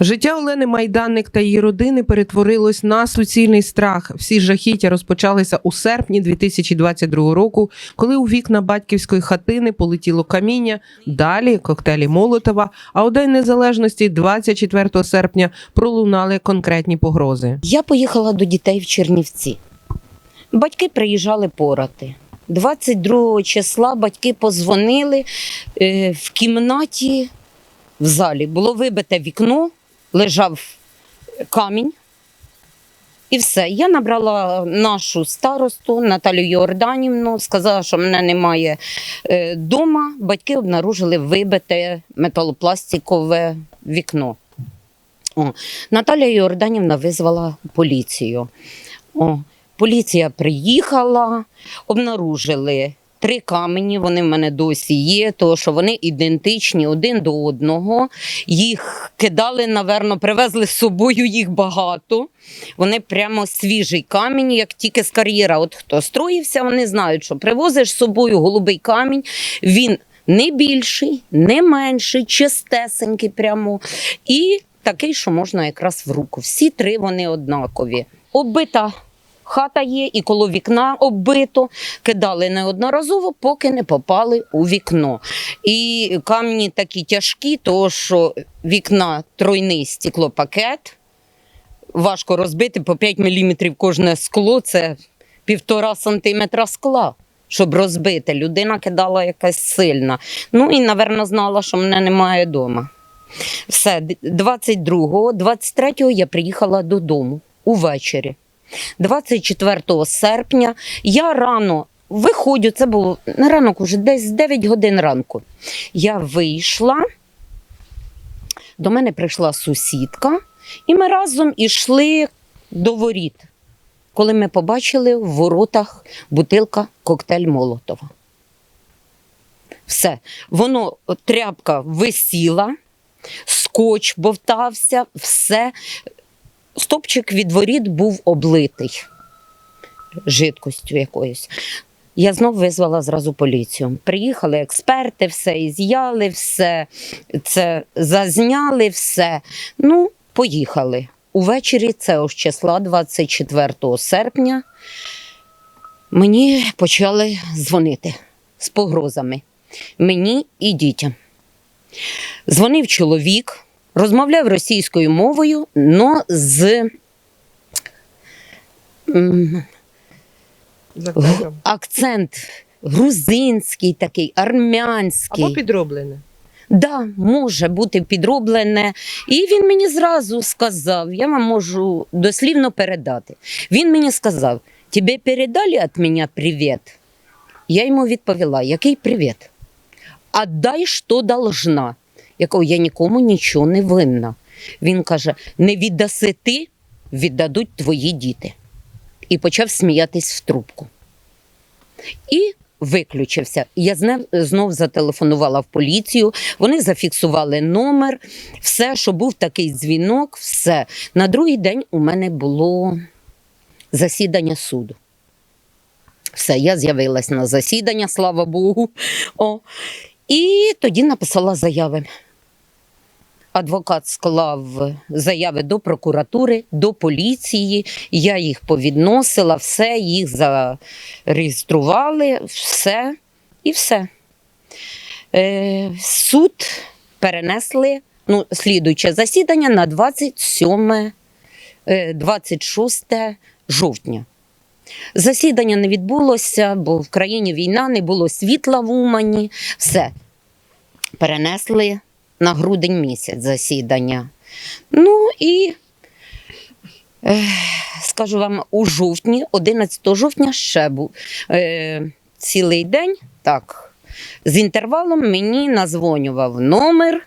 Життя Олени Майданник та її родини перетворилось на суцільний страх. Всі жахіття розпочалися у серпні 2022 року, коли у вікна батьківської хатини полетіло каміння, далі коктейлі Молотова. А у день незалежності, 24 серпня, пролунали конкретні погрози. Я поїхала до дітей в Чернівці. Батьки приїжджали порати. 22 числа батьки позвонили е, в кімнаті в залі. Було вибите вікно, лежав камінь. І все. Я набрала нашу старосту Наталію Йорданівну, сказала, що мене немає вдома. Батьки обнаружили вибите металопластикове вікно. О, Наталя Йорданівна визвала поліцію. О, поліція приїхала, обнаружили три камені. Вони в мене досі є, тому що вони ідентичні один до одного. Їх кидали, наверно, привезли з собою їх багато. Вони прямо свіжий камінь, як тільки з кар'єра. От хто строївся, вони знають, що привозиш з собою голубий камінь. Він не більший, не менший, чистесенький прямо. І такий, що можна якраз в руку. Всі три вони однакові. Оббита хата є, і коло вікна оббито. Кидали неодноразово, поки не попали у вікно. І камні такі тяжкі, тому що вікна тройний стеклопакет. Важко розбити по 5 мм кожне скло це півтора сантиметра скла. Щоб розбити, людина кидала якась сильна. Ну і, напевно, знала, що мене немає вдома. Все, 22-го, 23-го я приїхала додому увечері. 24 серпня я рано виходжу, це було на ранок уже десь 9 годин ранку. Я вийшла, до мене прийшла сусідка, і ми разом ішли до воріт, коли ми побачили в воротах бутилка коктейль Молотова. Все, воно тряпка висіла, скотч бовтався, все. Стопчик від воріт був облитий жидкостю якоюсь. Я знов визвала зразу поліцію. Приїхали експерти, все із'яли, все це зазняли, все. Ну, поїхали. Увечері, це ось числа 24 серпня, мені почали дзвонити з погрозами. Мені і дітям. Дзвонив чоловік, розмовляв російською мовою, але з акцент грузинський, такий, армянський. Або підроблене. Да, може бути підроблене. І він мені зразу сказав: я вам можу дослівно передати. Він мені сказав: тебе передали від мене привіт? Я йому відповіла: який привіт? Отдай, що должна. Я кажу, я нікому нічого не винна. Він каже: не віддаси ти, віддадуть твої діти. І почав сміятись в трубку. І виключився. Я знов, зателефонувала в поліцію. Вони зафіксували номер, все, що був такий дзвінок, все. На другий день у мене було засідання суду. Все, я з'явилась на засідання, слава Богу. О. І тоді написала заяви. Адвокат склав заяви до прокуратури, до поліції. Я їх повідносила, все, їх зареєстрували, все і все. Е, суд перенесли ну, слідуюче засідання на 27, е, 26 жовтня. Засідання не відбулося, бо в країні війна, не було світла в Умані. Все. Перенесли на грудень місяць засідання. Ну і е, скажу вам, у жовтні, 11 жовтня ще був е, цілий день, так, з інтервалом мені назвонював номер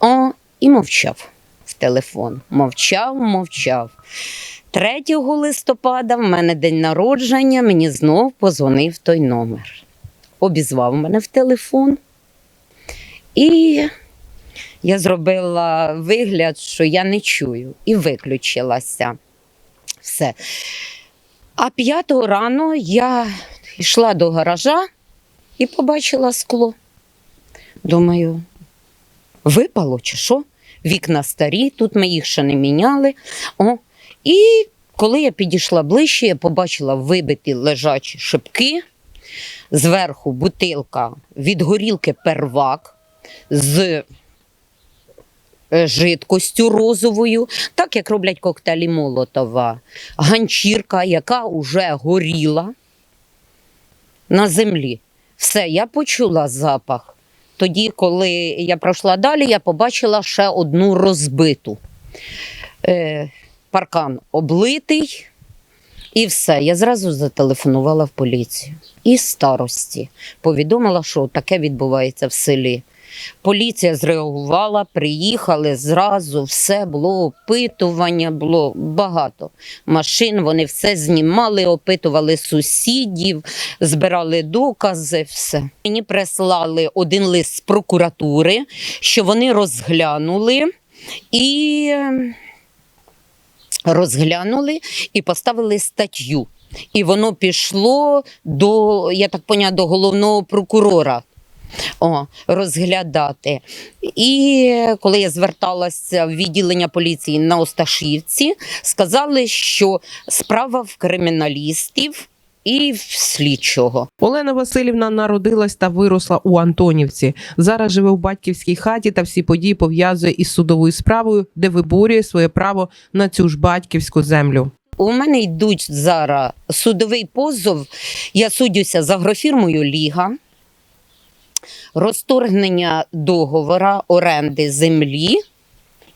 о, і мовчав в телефон. Мовчав, мовчав. 3 листопада в мене день народження, мені знов позвонив той номер. Обізвав мене в телефон. І я зробила вигляд, що я не чую, і виключилася. Все. А п'ятого рано я йшла до гаража і побачила скло. Думаю, випало чи що? Вікна старі, тут ми їх ще не міняли. О, і коли я підійшла ближче, я побачила вибиті лежачі шибки, зверху бутилка від горілки первак з е, жидкостю розовою, так як роблять коктейлі Молотова, ганчірка, яка вже горіла на землі. Все, я почула запах. Тоді, коли я пройшла далі, я побачила ще одну розбиту. Паркан облитий, і все. Я зразу зателефонувала в поліцію. І старості повідомила, що таке відбувається в селі. Поліція зреагувала, приїхали зразу, все було опитування, було багато машин. Вони все знімали, опитували сусідів, збирали докази. Все мені прислали один лист з прокуратури, що вони розглянули і розглянули і поставили статтю. І воно пішло до, я так поняла, до головного прокурора. О, розглядати. І коли я зверталася в відділення поліції на Осташівці, сказали, що справа в криміналістів і в слідчого. Олена Васильівна народилась та виросла у Антонівці. Зараз живе у батьківській хаті та всі події пов'язує із судовою справою, де виборює своє право на цю ж батьківську землю. У мене йдуть зараз судовий позов. Я судюся за агрофірмою Ліга, розторгнення договора оренди землі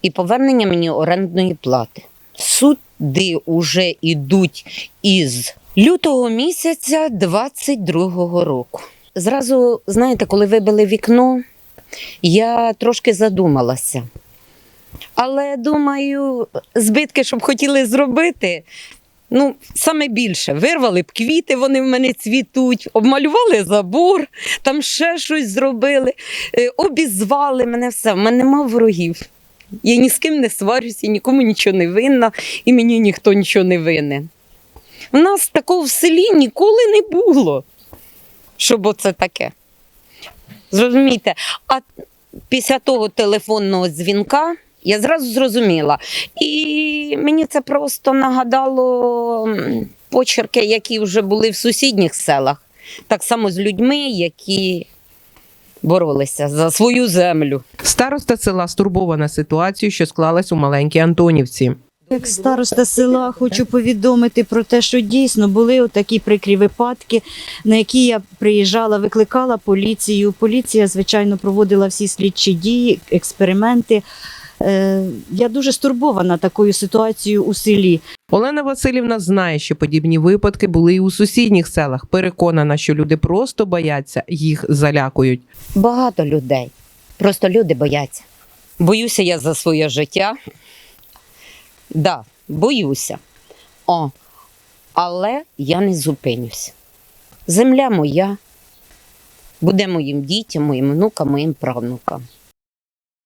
і повернення мені орендної плати. Суди вже йдуть із лютого місяця 22-го року. Зразу, знаєте, коли вибили вікно, я трошки задумалася. Але думаю, збитки, щоб хотіли зробити, ну, саме більше. Вирвали б квіти, вони в мене цвітуть, обмалювали забор, там ще щось зробили, е, обізвали мене все. В мене нема ворогів. Я ні з ким не сварюся, нікому нічого не винна, і мені ніхто нічого не винен. У нас такого в селі ніколи не було, щоб оце таке. Зрозумієте, а після того телефонного дзвінка я зразу зрозуміла. І мені це просто нагадало почерки, які вже були в сусідніх селах, так само з людьми, які боролися за свою землю. Староста села стурбована ситуацією, що склалась у маленькій Антонівці. Як староста села хочу повідомити про те, що дійсно були такі прикрі випадки, на які я приїжджала, викликала поліцію. Поліція, звичайно, проводила всі слідчі дії, експерименти. Е, Я дуже стурбована такою ситуацією у селі. Олена Васильівна знає, що подібні випадки були і у сусідніх селах. Переконана, що люди просто бояться, їх залякують. Багато людей. Просто люди бояться. Боюся я за своє життя. Да, боюся. О, але я не зупинюся. Земля моя буде моїм дітям, моїм внукам, моїм правнукам.